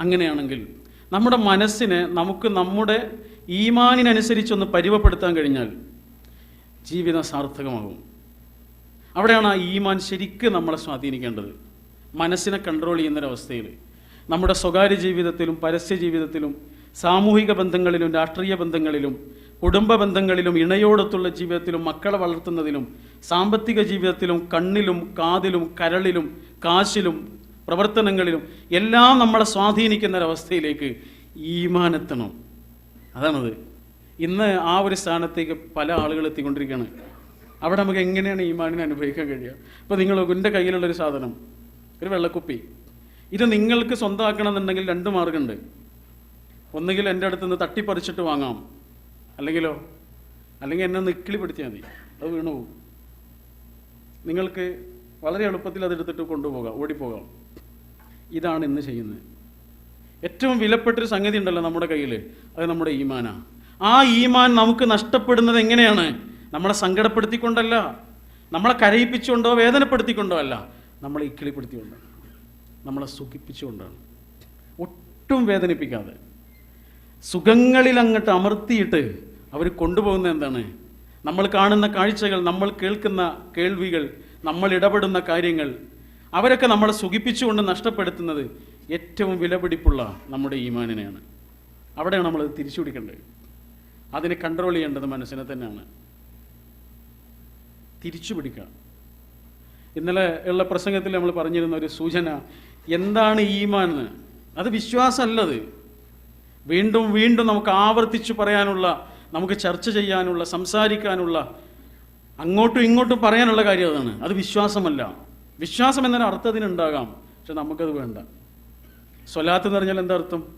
അങ്ങനെയാണെങ്കിൽ നമ്മുടെ മനസ്സിനെ നമുക്ക് നമ്മുടെ ഈമാനിനനുസരിച്ചൊന്ന് പരിവപ്പെടുത്താൻ കഴിഞ്ഞാൽ ജീവിതം സാർത്ഥകമാകും. അവിടെയാണ് ആ ഈമാൻ ശരിക്കും നമ്മളെ സ്വാധീനിക്കേണ്ടത്. മനസ്സിനെ കൺട്രോൾ ചെയ്യുന്നൊരവസ്ഥയിൽ നമ്മുടെ സ്വകാര്യ ജീവിതത്തിലും പരസ്യ ജീവിതത്തിലും സാമൂഹിക ബന്ധങ്ങളിലും രാഷ്ട്രീയ ബന്ധങ്ങളിലും കുടുംബ ബന്ധങ്ങളിലും ഇണയോടൊത്തുള്ള ജീവിതത്തിലും മക്കളെ വളർത്തുന്നതിലും സാമ്പത്തിക ജീവിതത്തിലും കണ്ണിലും കാതിലും കരളിലും കാശിലും പ്രവർത്തനങ്ങളിലും എല്ലാം നമ്മളെ സ്വാധീനിക്കുന്ന ഒരവസ്ഥയിലേക്ക് ഈമാനെത്തണം. അതാണത്. ഇന്ന് ആ ഒരു സ്ഥാനത്തേക്ക് പല ആളുകൾ എത്തിക്കൊണ്ടിരിക്കുകയാണ്. അവിടെ നമുക്ക് എങ്ങനെയാണ് ഈമാനിനെ അനുഭവിക്കാൻ കഴിയുക? ഇപ്പോൾ നിങ്ങൾ എന്റെ കയ്യിലുള്ളൊരു സാധനം ഒരു വെള്ളക്കുപ്പി. ഇത് നിങ്ങൾക്ക് സ്വന്തമാക്കണമെന്നുണ്ടെങ്കിൽ രണ്ട് മാർഗമുണ്ട് ഒന്നുകിൽ എന്റെ അടുത്ത് നിന്ന് തട്ടിപ്പറിച്ചിട്ട് വാങ്ങാം. അല്ലെങ്കിലോ? അല്ലെങ്കിൽ എന്നെ നിക്കിളി പിടിച്ചാൽ മതി. അത് വീണു പോകും നിങ്ങൾക്ക് വളരെ എളുപ്പത്തിൽ അതെടുത്തിട്ട് കൊണ്ടുപോകാം ഓടിപ്പോകാം. ഇതാണ് ഇന്ന് ചെയ്യുന്നത്. ഏറ്റവും വിലപ്പെട്ടൊരു സംഗതി ഉണ്ടല്ലോ നമ്മുടെ കയ്യിൽ അത് നമ്മുടെ ഈമാനാണ് ആ ഈമാൻ നമുക്ക് നഷ്ടപ്പെടുന്നത് എങ്ങനെയാണ്? നമ്മളെ സങ്കടപ്പെടുത്തിക്കൊണ്ടല്ല. നമ്മളെ കരയിപ്പിച്ചുകൊണ്ടോ വേദനപ്പെടുത്തിക്കൊണ്ടോ അല്ല. നമ്മളെ ഇക്കിളിപ്പെടുത്തിക്കൊണ്ടാണ് നമ്മളെ സുഖിപ്പിച്ചുകൊണ്ടാണ് ഒട്ടും വേദനിപ്പിക്കാതെ. സുഖങ്ങളിൽ അങ്ങോട്ട് അമർത്തിയിട്ട് അവർ കൊണ്ടുപോകുന്നത് എന്താണ്? നമ്മൾ കാണുന്ന കാഴ്ചകൾ നമ്മൾ കേൾക്കുന്ന കേൾവികൾ നമ്മൾ ഇടപെടുന്ന കാര്യങ്ങൾ അവരൊക്കെ നമ്മളെ സുഖിപ്പിച്ചുകൊണ്ട് നഷ്ടപ്പെടുത്തുന്നത് ഏറ്റവും വിലപിടിപ്പുള്ള നമ്മുടെ ഈമാനിനെയാണ്. അവിടെയാണ് നമ്മൾ തിരിച്ചു പിടിക്കേണ്ടത് അതിനെ കൺട്രോൾ ചെയ്യേണ്ടത് മനസ്സിനെ തന്നെയാണ്. തിരിച്ചു പിടിക്കുക ഇന്നലെ ഉള്ള പ്രസംഗത്തിൽ നമ്മൾ പറഞ്ഞിരുന്ന ഒരു സൂചന എന്താണ് ഈമാൻ എന്ന് അത് വിശ്വാസമല്ലത്. വീണ്ടും വീണ്ടും നമുക്ക് ആവർത്തിച്ചു പറയാനുള്ള നമുക്ക് ചർച്ച ചെയ്യാനുള്ള സംസാരിക്കാനുള്ള അങ്ങോട്ടും ഇങ്ങോട്ടും പറയാനുള്ള കാര്യം അതാണ്. അത് വിശ്വാസമല്ല. വിശ്വാസം എന്നൊരു അർത്ഥത്തിനുണ്ടാകാം പക്ഷെ നമുക്കത് വേണ്ട. സ്വലാത്ത് എന്ന് പറഞ്ഞാൽ എന്താ അർത്ഥം?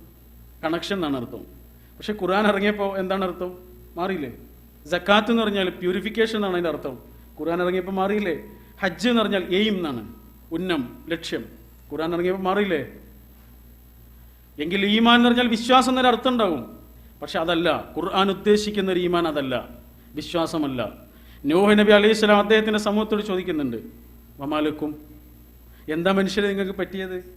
കണക്ഷൻ എന്നാണ് അർത്ഥം. പക്ഷെ ഖുർആൻ ഇറങ്ങിയപ്പോൾ എന്താണ് അർത്ഥം? മാറിയില്ലേ? ജക്കാത്ത് എന്ന് പറഞ്ഞാൽ പ്യൂരിഫിക്കേഷൻ എന്നാണ് അതിന്റെ അർത്ഥം. ഖുർആൻ ഇറങ്ങിയപ്പോൾ മാറിയില്ലേ? ഹജ്ജ് എന്ന് പറഞ്ഞാൽ എയിം എന്നാണ് ഉന്നം ലക്ഷ്യം. ഖുർആൻ ഇറങ്ങിയപ്പോൾ മാറിയില്ലേ? എങ്കിൽ ഈമാൻ എന്ന് പറഞ്ഞാൽ വിശ്വാസം എന്നൊരു അർത്ഥം ഉണ്ടാവും പക്ഷെ അതല്ല ഖുർആൻ ഉദ്ദേശിക്കുന്ന ഒരു ഈമാൻ അതല്ല വിശ്വാസമല്ല. നോഹ് നബി അലൈഹി സ്വലാം അദ്ദേഹത്തിന്റെ സമൂഹത്തോട് ചോദിക്കുന്നുണ്ട് വമാലക്കും. എന്താ മനുഷ്യരെ നിങ്ങൾക്ക് പറ്റിയത്?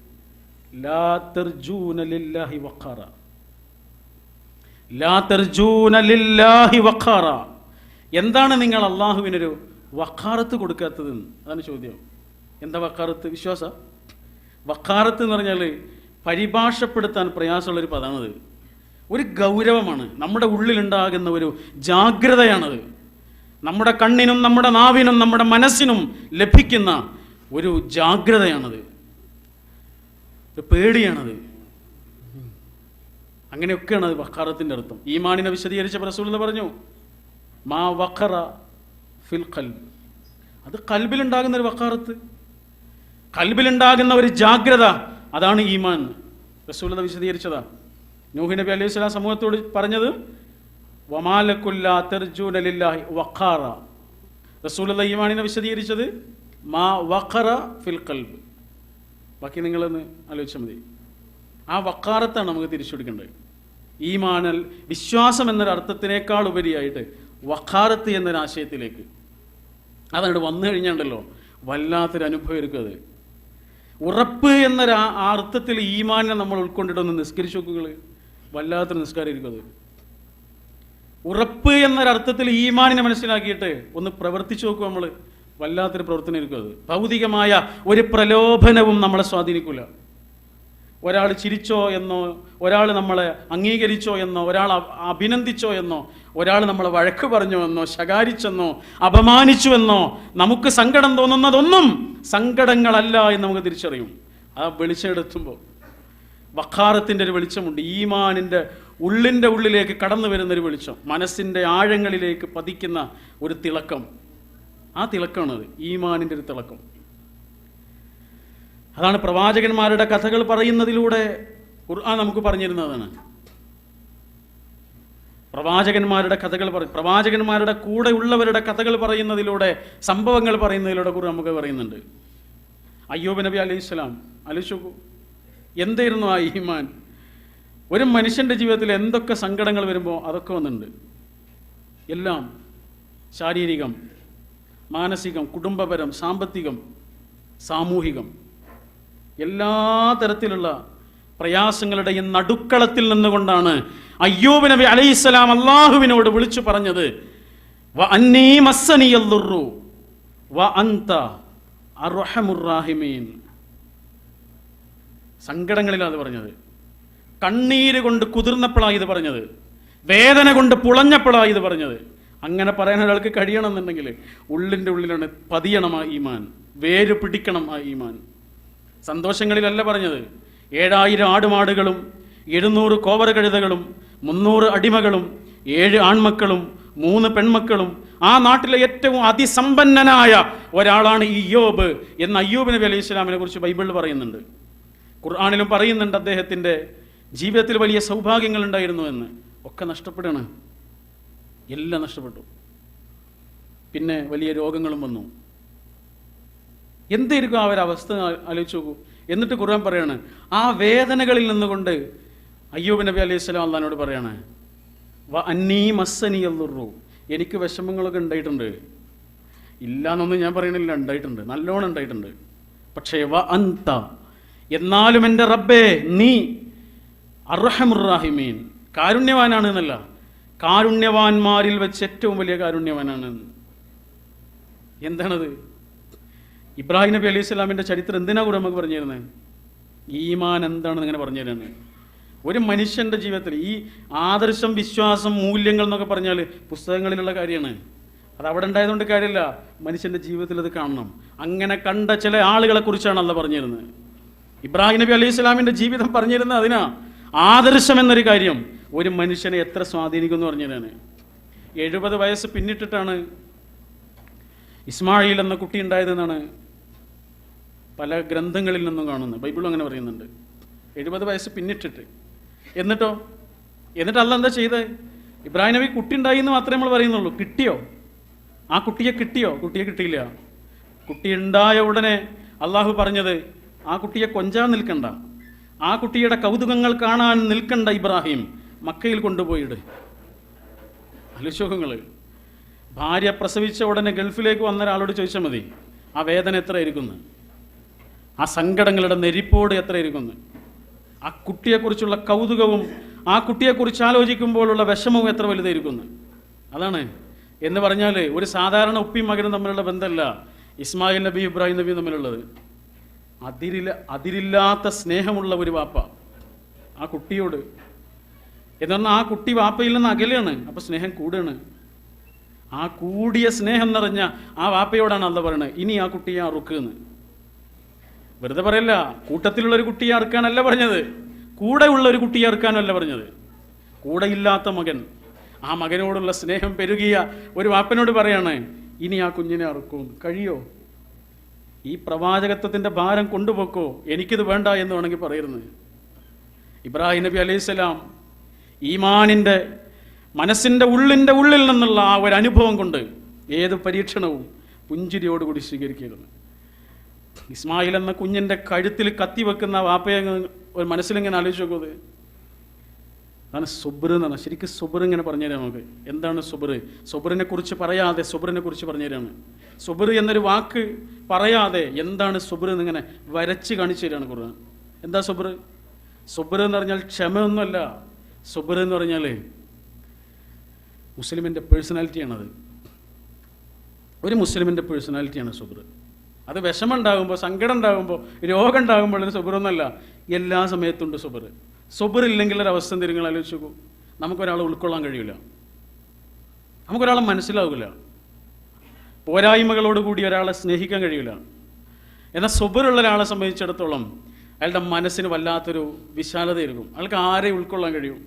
എന്താണ് നിങ്ങൾ അള്ളാഹുവിനൊരു വഖാറത്ത് കൊടുക്കാത്തതെന്ന്? അതാണ് ചോദ്യം. എന്താ വക്കാറത്ത് വിശ്വാസ? വക്കാറത്ത് എന്ന് പറഞ്ഞാൽ പരിഭാഷപ്പെടുത്താൻ പ്രയാസമുള്ള ഒരു പദമാണത് ഒരു ഗൗരവമാണ്. നമ്മുടെ ഉള്ളിലുണ്ടാകുന്ന ഒരു ജാഗ്രതയാണത്. നമ്മുടെ കണ്ണിനും നമ്മുടെ നാവിനും നമ്മുടെ മനസ്സിനും ലഭിക്കുന്ന ഒരു ജാഗ്രതയാണത്. ഒരു പേടിയാണത്. അങ്ങനെയൊക്കെയാണ് അത് വഖാറത്തിന്റെ അർത്ഥം. ഈമാനിനെ വിശദീകരിച്ച റസൂൽ പറഞ്ഞു മാ വഖറ ഫിൽ കൽബ് അത് കൽബിലുണ്ടാകുന്ന ഒരു വഖാറത്ത്. കൽബിലുണ്ടാകുന്ന ഒരു ജാഗ്രത അതാണ് ഈമാൻ. റസൂലത വിശദീകരിച്ചതാ. നൂഹി നബി അലൈഹി സ്വലാം സമൂഹത്തോട് പറഞ്ഞത് വമാലക്കുല്ലാ വിശദീകരിച്ചത് മാ വഖറ ഫിൽ കൽബ് ബാക്കി നിങ്ങളൊന്ന് ആലോചിച്ചാൽ മതി. ആ വക്കാറത്താണ് നമുക്ക് തിരിച്ചുപിടിക്കേണ്ടത് ഈമാനൽ വിശ്വാസം എന്നൊരു അർത്ഥത്തിനേക്കാൾ ഉപരിയായിട്ട് വക്കാറത്ത് എന്നൊരാശയത്തിലേക്ക്. അതങ്ങോട്ട് വന്നു കഴിഞ്ഞാണ്ടല്ലോ വല്ലാത്തൊരു അനുഭവം എടുക്കും അത്. ഉറപ്പ് എന്നൊരു ആ അർത്ഥത്തിൽ ഈമാനെ നമ്മൾ ഉൾക്കൊണ്ടിട്ടൊന്ന് നിസ്കരിച്ചു നോക്കുകൾ വല്ലാത്തൊരു നിസ്കാരം ഇരിക്കും അത്. ഉറപ്പ് എന്നൊരർത്ഥത്തിൽ ഈമാനിനെ മനസ്സിലാക്കിയിട്ട് ഒന്ന് പ്രവർത്തിച്ചു നോക്കും നമ്മൾ വല്ലാത്തൊരു പ്രവർത്തനം ഇരിക്കും അത്. ഭൗതികമായ ഒരു പ്രലോഭനവും നമ്മളെ സ്വാധീനിക്കില്ല ഒരാൾ ചിരിച്ചോ എന്നോ ഒരാൾ നമ്മളെ അംഗീകരിച്ചോ എന്നോ ഒരാൾ അഭിനന്ദിച്ചോ എന്നോ ഒരാൾ നമ്മളെ വഴക്ക് പറഞ്ഞോ എന്നോ ശകാരിച്ചെന്നോ അപമാനിച്ചു എന്നോ നമുക്ക് സങ്കടം തോന്നുന്നതൊന്നും സങ്കടങ്ങളല്ല എന്ന് നമുക്ക് തിരിച്ചറിയും. ആ വെളിച്ചെടുത്തുമ്പോൾ വഖാറത്തിന്റെ ഒരു വെളിച്ചമുണ്ട്. ഈമാനിന്റെ ഉള്ളിന്റെ ഉള്ളിലേക്ക് കടന്നു വരുന്നൊരു വെളിച്ചം മനസ്സിന്റെ ആഴങ്ങളിലേക്ക് പതിക്കുന്ന ഒരു തിളക്കം. ആ തിളക്കമാണത് ഈമാനിന്റെ ഒരു തിളക്കം. അതാണ് പ്രവാചകന്മാരുടെ കഥകൾ പറയുന്നതിലൂടെ ഖുർആൻ നമുക്ക് പറഞ്ഞിരുന്നതാണ്. പ്രവാചകന്മാരുടെ കഥകൾ പറയും പ്രവാചകന്മാരുടെ കൂടെ ഉള്ളവരുടെ കഥകൾ പറയുന്നതിലൂടെ സംഭവങ്ങൾ പറയുന്നതിലൂടെ കുറി നമുക്ക് പറയുന്നുണ്ട്. അയ്യൂബ് നബി അലൈഹി സ്വലാം ആലോചിച്ച് എന്തായിരുന്നു ആ ഈമാൻ? ഒരു മനുഷ്യന്റെ ജീവിതത്തിൽ എന്തൊക്കെ സങ്കടങ്ങൾ വരുമ്പോൾ അതൊക്കെ വന്നിട്ടുണ്ട്. എല്ലാം ശാരീരികം മാനസികം കുടുംബപരം സാമ്പത്തികം സാമൂഹികം എല്ലാ തരത്തിലുള്ള പ്രയാസങ്ങളുടെ ഈ നടുക്കളത്തിൽ നിന്നുകൊണ്ടാണ് അയ്യൂബ് നബി അലൈഹിസ്സലാം അള്ളാഹുവിനോട് വിളിച്ചു പറഞ്ഞത് വ സങ്കടങ്ങളിലാണ് അത് പറഞ്ഞത്. കണ്ണീര് കൊണ്ട് കുതിർന്നപ്പോഴാണ് ഇത് പറഞ്ഞത്. വേദന കൊണ്ട് പുളഞ്ഞപ്പോഴാണ് ഇത് പറഞ്ഞത്. അങ്ങനെ പറയാൻ ഒരാൾക്ക് കഴിയണമെന്നുണ്ടെങ്കിൽ ഉള്ളിന്റെ ഉള്ളിലാണ് പതിയണം ആ ഈമാൻ വേര് പിടിക്കണം ആ ഈമാൻ. സന്തോഷങ്ങളിലല്ല പറഞ്ഞത്. ഏഴായിരം ആടുമാടുകളും എഴുന്നൂറ് കോവർ കഴുതകളും മുന്നൂറ് അടിമകളും ഏഴ് ആൺമക്കളും മൂന്ന് പെൺമക്കളും ആ നാട്ടിലെ ഏറ്റവും അതിസമ്പന്നനായ ഒരാളാണ് ഈ യോബ് എന്ന് അയ്യൂബ് നബി അലൈഹി ഇസ്ലാമിനെ കുറിച്ച് ബൈബിളിൽ പറയുന്നുണ്ട്. ഖുർആാനിലും പറയുന്നുണ്ട് അദ്ദേഹത്തിന്റെ ജീവിതത്തിൽ വലിയ സൗഭാഗ്യങ്ങൾ ഉണ്ടായിരുന്നു എന്ന്. ഒക്കെ നഷ്ടപ്പെടുകയാണ്. എല്ലാം നഷ്ടപ്പെട്ടു. പിന്നെ വലിയ രോഗങ്ങളും വന്നു. എന്തായിരിക്കും ആ ഒരു അവസ്ഥ ആലോചിച്ച് നോക്കൂ. എന്നിട്ട് ഖുർആൻ പറയാണ് ആ വേദനകളിൽ നിന്നുകൊണ്ട് അയ്യൂബ് നബി അലൈഹി സ്വലാം അള്ളഹാനോട് പറയാണ് അന്നീ മസ്സനി അല്ലുറു എനിക്ക് വിഷമങ്ങളൊക്കെ ഉണ്ടായിട്ടുണ്ട്. ഇല്ലാന്നൊന്നും ഞാൻ പറയണില്ല ഉണ്ടായിട്ടുണ്ട്. നല്ലോണം ഉണ്ടായിട്ടുണ്ട്. പക്ഷേ വ അന്ത. എന്നാലും എന്റെ റബ്ബേ നീ അർഹമുറാഹിമീൻ. കാരുണ്യവാനാണ് എന്നല്ല കാരുണ്യവാന്മാരിൽ വെച്ച് ഏറ്റവും വലിയ കാരുണ്യവാനാണ്. എന്താണത്? ഇബ്രാഹിം നബി അലൈഹി സ്വലാമിന്റെ ചരിത്രം എന്തിനാ കൂടെ നമുക്ക് പറഞ്ഞു തരുന്നത് ഈമാൻ എന്താണെന്ന് ഇങ്ങനെ പറഞ്ഞു തരുന്നത് ഒരു മനുഷ്യന്റെ ജീവിതത്തിൽ ഈ ആദർശം വിശ്വാസം മൂല്യങ്ങൾ എന്നൊക്കെ പറഞ്ഞാൽ പുസ്തകങ്ങളിലുള്ള കാര്യമാണ്. അത് അവിടെ ഉണ്ടായതുകൊണ്ട് കാര്യമില്ല. മനുഷ്യന്റെ ജീവിതത്തിൽ അത് കാണണം. അങ്ങനെ കണ്ട ചില ആളുകളെക്കുറിച്ചാണ് അല്ല പറഞ്ഞിരുന്നത്. ഇബ്രാഹിം നബി അലൈഹി സ്വലാമിന്റെ ജീവിതം പറഞ്ഞിരുന്നത് അതിനാ. ആദർശം എന്നൊരു കാര്യം ഒരു മനുഷ്യനെ എത്ര സ്വാധീനിക്കും എന്ന് പറഞ്ഞതാണ്. എഴുപത് വയസ്സ് പിന്നിട്ടിട്ടാണ് ഇസ്മായിൽ എന്ന കുട്ടി ഉണ്ടായതെന്നാണ് പല ഗ്രന്ഥങ്ങളിൽ നിന്നും കാണുന്നത്. ബൈബിളും അങ്ങനെ പറയുന്നുണ്ട്. എഴുപത് വയസ്സ് പിന്നിട്ടിട്ട്. എന്നിട്ടോ? എന്നിട്ട് എന്താ ചെയ്തത് ഇബ്രാഹിം നബി കുട്ടി ഉണ്ടായി എന്ന് മാത്രമേ നമ്മൾ പറയുന്നുള്ളൂ. കിട്ടിയോ? ആ കുട്ടിയെ കിട്ടിയോ? കുട്ടിയെ കിട്ടിയില്ല. കുട്ടി ഉണ്ടായ ഉടനെ അള്ളാഹു പറഞ്ഞത് ആ കുട്ടിയെ കൊഞ്ചാൻ നിൽക്കണ്ട. ആ കുട്ടിയുടെ കൗതുകങ്ങൾ കാണാൻ നിൽക്കണ്ട ഇബ്രാഹിം മക്കയിൽ കൊണ്ടുപോയിട്. അലുശോകങ്ങൾ ഭാര്യ പ്രസവിച്ച ഉടനെ ഗൾഫിലേക്ക് വന്ന ഒരാളോട് ചോദിച്ചാൽ മതി ആ വേദന എത്ര ഇരിക്കുന്നു ആ സങ്കടങ്ങളുടെ നെരിപ്പോട് എത്ര ഇരിക്കുന്നു ആ കുട്ടിയെക്കുറിച്ചുള്ള കൗതുകവും ആ കുട്ടിയെക്കുറിച്ച് ആലോചിക്കുമ്പോഴുള്ള വിഷമവും എത്ര വലുതായിരിക്കുന്നു? അതാണ്. എന്ന് പറഞ്ഞാൽ ഒരു സാധാരണ ഉപ്പിയും മകനും തമ്മിലുള്ള ബന്ധമല്ല ഇസ്മായിൽ നബി ഇബ്രാഹിം നബി തമ്മിലുള്ളത്. അതിരില്ല അതിരില്ലാത്ത സ്നേഹമുള്ള ഒരു വാപ്പ. ആ കുട്ടിയോട് എന്ന് പറഞ്ഞാൽ ആ കുട്ടി വാപ്പയിൽ നിന്ന് അകലെയാണ് അപ്പോൾ സ്നേഹം കൂടുകയാണ് ആ കൂടിയ സ്നേഹം നിറഞ്ഞ ആ വാപ്പയോടാണ് അല്ല പറയുന്നത് ഇനി ആ കുട്ടിയെ അറുക്കുന്ന് വെറുതെ പറയല്ല കൂട്ടത്തിലുള്ള ഒരു കുട്ടിയെ അറുക്കാനല്ല പറഞ്ഞത്. കൂടെ ഉള്ള ഒരു കുട്ടിയെ അറുക്കാനല്ല പറഞ്ഞത്. കൂടെ ഇല്ലാത്ത മകൻ ആ മകനോടുള്ള സ്നേഹം പെരുകിയ ഒരു വാപ്പനോട് പറയാണ് ഇനി ആ കുഞ്ഞിനെ അറുക്കും കഴിയോ? ഈ പ്രവാചകത്വത്തിന്റെ ഭാരം കൊണ്ടുപോക്കോ? എനിക്കിത് വേണ്ട എന്ന് വേണമെങ്കിൽ പറയുന്നത് ഇബ്രാഹിം നബി അലൈഹി സ്വലാം ഈമാനിന്റെ മനസ്സിന്റെ ഉള്ളിന്റെ ഉള്ളിൽ നിന്നുള്ള ആ ഒരു അനുഭവം കൊണ്ട് ഏത് പരീക്ഷണവും പുഞ്ചിരിയോടുകൂടി സ്വീകരിക്കുകയാണ്. ഇസ്മായിൽ എന്ന കുഞ്ഞിന്റെ കഴുത്തിൽ കത്തി വെക്കുന്ന വാപ്പയെ ഒരു മനസ്സിലിങ്ങനെ ആലോചിച്ച് നോക്കുന്നത് അതാണ് സുബ്ര് എന്നാണ്. ശരിക്കും സുബ്ര ഇങ്ങനെ പറഞ്ഞുതരാം നമുക്ക്. എന്താണ് സുബ്ര സുബ്രനെ കുറിച്ച് പറയാതെ സുബ്രനെ കുറിച്ച് പറഞ്ഞുതരാണ് സുബ്ര എന്നൊരു വാക്ക് പറയാതെ എന്താണ് സുബ്ര എന്നിങ്ങനെ വരച്ച് കാണിച്ചു തരാണ് ഖുർആൻ. എന്താ സുബ്ര സുബ്ര എന്ന് പറഞ്ഞാൽ ക്ഷമയൊന്നുമല്ല. സുബ്ര എന്ന് പറഞ്ഞാൽ മുസ്ലിമിന്റെ പേഴ്സണാലിറ്റിയാണത്. ഒരു മുസ്ലിമിന്റെ പേഴ്സണാലിറ്റിയാണ് സുബ്ര അത് വിഷമം ഉണ്ടാകുമ്പോൾ സങ്കടം ഉണ്ടാകുമ്പോൾ രോഗം ഉണ്ടാകുമ്പോൾ സുബറൊന്നല്ല എല്ലാ സമയത്തും ഉണ്ട് ഇല്ലെങ്കിൽ ഒരു അവസ്ഥ തിരിങ്ങൾ ആലോചിച്ച് നോക്കൂ. നമുക്കൊരാളെ ഉൾക്കൊള്ളാൻ കഴിയില്ല നമുക്കൊരാളെ മനസ്സിലാവില്ല. പോരായ്മകളോട് കൂടി ഒരാളെ സ്നേഹിക്കാൻ കഴിയില്ല എന്നാൽ സുബറുള്ള ഒരാളെ സംബന്ധിച്ചിടത്തോളം അയാളുടെ മനസ്സിന് വല്ലാത്തൊരു വിശാലതയായിരിക്കും അയാൾക്ക് ആരെ ഉൾക്കൊള്ളാൻ കഴിയും?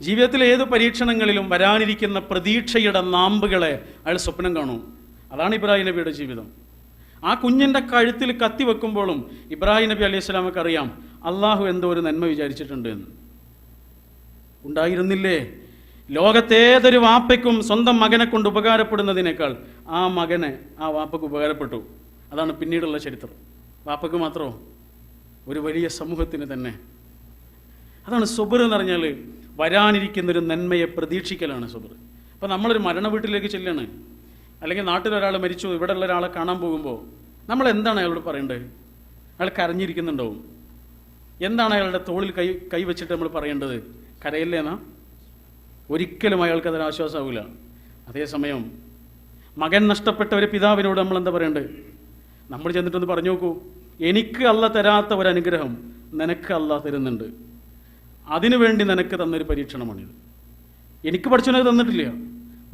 ജീവിതത്തിലെ ഏത് പരീക്ഷണങ്ങളിലും വരാനിരിക്കുന്ന പ്രതീക്ഷയുടെ നാമ്പുകളെ അയാൾ സ്വപ്നം കാണും. അതാണ് ഇബ്രാഹിം നബിയുടെ ജീവിതം. ആ കുഞ്ഞിന്റെ കഴുത്തിൽ കത്തി വെക്കുമ്പോഴും ഇബ്രാഹിം നബി അലൈഹി സ്വലാമക്ക് അറിയാം അള്ളാഹു എന്തോ ഒരു നന്മ വിചാരിച്ചിട്ടുണ്ട് എന്ന്. ഉണ്ടായിരുന്നില്ലേ? ലോകത്തേതൊരു വാപ്പയ്ക്കും സ്വന്തം മകനെ കൊണ്ട് ഉപകാരപ്പെടുന്നതിനേക്കാൾ ആ മകനെ ആ വാപ്പയ്ക്ക് ഉപകാരപ്പെട്ടു. അതാണ് പിന്നീടുള്ള ചരിത്രം. വാപ്പയ്ക്ക് മാത്രമോ ഒരു വലിയ സമൂഹത്തിന് തന്നെ. അതാണ് സുബർ എന്ന് പറഞ്ഞാൽ വരാനിരിക്കുന്നൊരു നന്മയെ പ്രതീക്ഷിക്കലാണ് സുബർ അപ്പോൾ നമ്മളൊരു മരണ വീട്ടിലേക്ക് ചെല്ലാണ്. അല്ലെങ്കിൽ നാട്ടിലൊരാൾ മരിച്ചു ഇവിടെ ഉള്ള ഒരാളെ കാണാൻ പോകുമ്പോൾ നമ്മൾ എന്താണ് അയാളോട് പറയേണ്ടത് അയാൾ കരഞ്ഞിരിക്കുന്നുണ്ടാവും. എന്താണ് അയാളുടെ തോളിൽ കൈ കൈവച്ചിട്ട് നമ്മൾ പറയേണ്ടത്? കരയില്ലേന്നാ? ഒരിക്കലും അയാൾക്ക് അതിന് ആശ്വാസമാവില്ല അതേസമയം മകൻ നഷ്ടപ്പെട്ട ഒരു പിതാവിനോട് നമ്മൾ എന്താ പറയേണ്ടത് നമ്മൾ ചെന്നിട്ടൊന്ന് പറഞ്ഞു നോക്കൂ. എനിക്ക് അല്ല തരാത്ത ഒരു അനുഗ്രഹം നിനക്ക് അല്ല തരുന്നുണ്ട്. അതിനുവേണ്ടി നിനക്ക് തന്നൊരു പരീക്ഷണമാണിത്. എനിക്ക് പഠിച്ചവനത് തന്നിട്ടില്ല.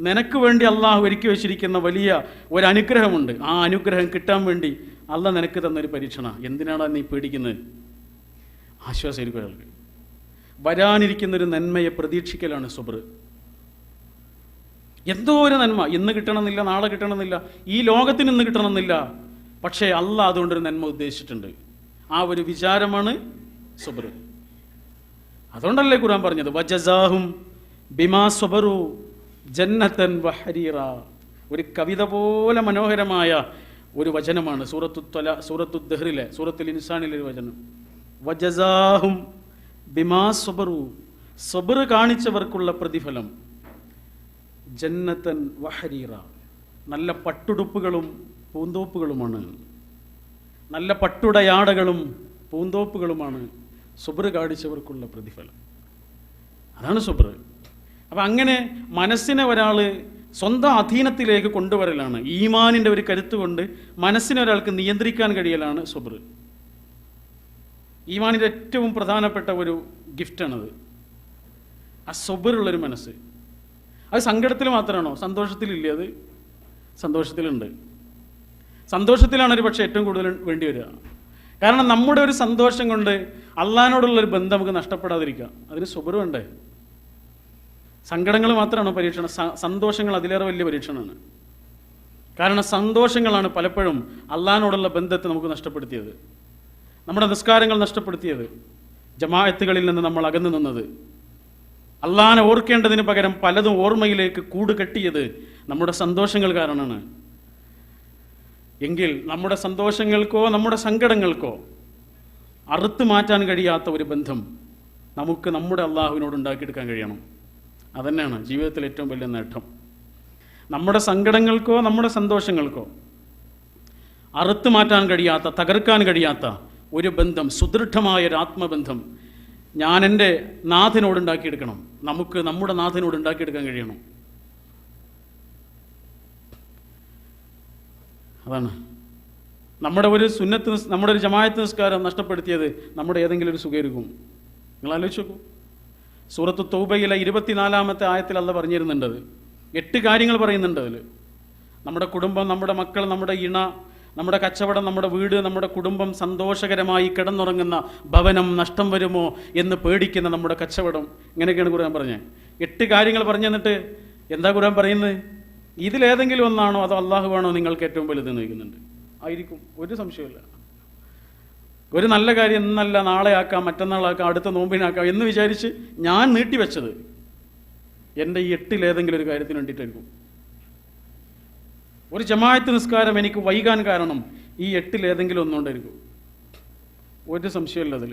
നിനക്ക് വേണ്ടി അള്ളാഹു ഒരുക്കി വെച്ചിരിക്കുന്ന വലിയ ഒരു അനുഗ്രഹമുണ്ട് ആ അനുഗ്രഹം കിട്ടാൻ വേണ്ടി അല്ല നിനക്ക് തന്നൊരു പരീക്ഷണ. എന്തിനാണ് നീ പേടിക്കുന്നത് ആശ്വാസമായിരിക്കും അയാൾക്ക് വരാനിരിക്കുന്നൊരു നന്മയെ പ്രതീക്ഷിക്കലാണ് സുബ്ര എന്തോ ഒരു നന്മ ഇന്ന് കിട്ടണമെന്നില്ല നാളെ കിട്ടണമെന്നില്ല ഈ ലോകത്തിന് ഇന്ന് കിട്ടണമെന്നില്ല. പക്ഷേ അല്ല അതുകൊണ്ടൊരു നന്മ ഉദ്ദേശിച്ചിട്ടുണ്ട്. ആ ഒരു വിചാരമാണ് സുബ്ര അതുകൊണ്ടല്ലേ ഖുർആൻ പറഞ്ഞത്? വജസാഹും ബിമാ സുബറു ജന്നത്തൻ വഹരീറ. ഒരു കവിത പോലെ മനോഹരമായ ഒരു വചനമാണ് സൂറത്തു ത്വല സൂറത്തുൽ ഇൻസാനിലെ ഒരു വചനം. വജസാഹും ബിമാ സ്വബറു. സ്വബർ കാണിച്ചവർക്കുള്ള പ്രതിഫലം. ജന്നത്തൻ വഹരീറ. നല്ല പട്ടുടുപ്പുകളും പൂന്തോപ്പുകളുമാണ്. നല്ല പട്ടുടയാടകളും പൂന്തോപ്പുകളുമാണ് സുബ്ര കാണിച്ചവർക്കുള്ള പ്രതിഫലം. അതാണ് സുബ്ര അപ്പം അങ്ങനെ മനസ്സിനെ ഒരാൾ സ്വന്തം അധീനത്തിലേക്ക് കൊണ്ടുവരലാണ്. ഈമാനിന്റെ ഒരു കരുത്ത് കൊണ്ട് മനസ്സിനെ ഒരാൾക്ക് നിയന്ത്രിക്കാൻ കഴിയലാണ് സുബ്ര ഈമാനിന്റെ ഏറ്റവും പ്രധാനപ്പെട്ട ഒരു ഗിഫ്റ്റാണത്. ആ സ്വബറുള്ളൊരു മനസ്സ്. അത് സങ്കടത്തിൽ മാത്രമാണോ? സന്തോഷത്തിലില്ലേ അത്? സന്തോഷത്തിലുണ്ട്. സന്തോഷത്തിലാണ് ഒരു പക്ഷേ ഏറ്റവും കൂടുതൽ വേണ്ടി വരിക. കാരണം നമ്മുടെ ഒരു സന്തോഷം കൊണ്ട് അള്ളഹാനോടുള്ളൊരു ബന്ധം നമുക്ക് നഷ്ടപ്പെടാതിരിക്കുക. അതിന് സ്വബരുണ്ടേ സങ്കടങ്ങൾ മാത്രമാണോ പരീക്ഷണം? സന്തോഷങ്ങൾ അതിലേറെ വലിയ പരീക്ഷണമാണ്. കാരണം സന്തോഷങ്ങളാണ് പലപ്പോഴും അള്ളഹാനോടുള്ള ബന്ധത്തെ നമുക്ക് നഷ്ടപ്പെടുത്തിയത്. നമ്മുടെ നിസ്കാരങ്ങൾ നഷ്ടപ്പെടുത്തിയത്. ജമാഅത്തുകളിൽ നിന്ന് നമ്മൾ അകന്നു നിന്നത്. അള്ളാഹാനെ ഓർക്കേണ്ടതിന് പകരം പലതും ഓർമ്മയിലേക്ക് കൂട് കെട്ടിയത് നമ്മുടെ സന്തോഷങ്ങൾ കാരണമാണ്. എങ്കിൽ നമ്മുടെ സന്തോഷങ്ങൾക്കോ നമ്മുടെ സങ്കടങ്ങൾക്കോ അറുത്തു മാറ്റാൻ കഴിയാത്ത ഒരു ബന്ധം നമുക്ക് നമ്മുടെ അള്ളാഹുവിനോട് ഉണ്ടാക്കിയെടുക്കാൻ കഴിയണം. അതന്നെയാണ് ജീവിതത്തിൽ ഏറ്റവും വലിയ നേട്ടം. നമ്മുടെ സങ്കടങ്ങൾക്കോ നമ്മുടെ സന്തോഷങ്ങൾക്കോ അറുത്തു മാറ്റാൻ കഴിയാത്ത തകർക്കാൻ കഴിയാത്ത ഒരു ബന്ധം സുദൃഢമായ ഒരു ആത്മബന്ധം ഞാൻ എന്റെ നാഥനോട് ഉണ്ടാക്കിയെടുക്കണം. നമുക്ക് നമ്മുടെ നാഥനോട് ഉണ്ടാക്കിയെടുക്കാൻ കഴിയണം? അതാണ്. നമ്മുടെ ഒരു സുന്നത്ത് നമ്മുടെ ഒരു ജമായത്ത് നിസ്കാരം നഷ്ടപ്പെടുത്തിയത് നമ്മുടെ ഏതെങ്കിലും ഒരു സുഖയിരിക്കും നിങ്ങൾ ആലോചിച്ച് നോക്കൂ. സൂറത്ത് തൗബയിലെ ഇരുപത്തിനാലാമത്തെ ആയത്തിൽ അല്ല പറഞ്ഞിരുന്നുണ്ടത്. എട്ട് കാര്യങ്ങൾ പറയുന്നുണ്ട് അതിൽ നമ്മുടെ കുടുംബം നമ്മുടെ മക്കൾ നമ്മുടെ ഇണ നമ്മുടെ കച്ചവടം നമ്മുടെ വീട് നമ്മുടെ കുടുംബം സന്തോഷകരമായി കിടന്നുറങ്ങുന്ന ഭവനം നഷ്ടം വരുമോ എന്ന് പേടിക്കുന്ന നമ്മുടെ കച്ചവടം. ഇങ്ങനെയൊക്കെയാണ് ഖുർആൻ പറഞ്ഞത് എട്ട് കാര്യങ്ങൾ പറഞ്ഞു തന്നിട്ട് എന്താ ഖുർആൻ പറയുന്നത്? ഇതിലേതെങ്കിലും ഒന്നാണോ അതോ അള്ളാഹുവാണോ നിങ്ങൾക്ക് ഏറ്റവും വലുത് നയിക്കുന്നുണ്ട് ആയിരിക്കും. ഒരു സംശയമില്ല ഒരു നല്ല കാര്യം ഇന്നല്ല നാളെ ആക്കാം മറ്റന്നാളാക്കാം അടുത്ത നോമ്പിനാക്കാം എന്ന് വിചാരിച്ച് ഞാൻ നീട്ടിവെച്ചത് എന്റെ ഈ എട്ടിലേതെങ്കിലും ഒരു കാര്യത്തിന് വേണ്ടിയിട്ടായിരിക്കും. ഒരു ജമാഅത്ത് നിസ്കാരം എനിക്ക് വൈകാൻ കാരണം ഈ എട്ടിലേതെങ്കിലും ഒന്നുകൊണ്ടായിരിക്കും. ഒരു സംശയമില്ല അതിൽ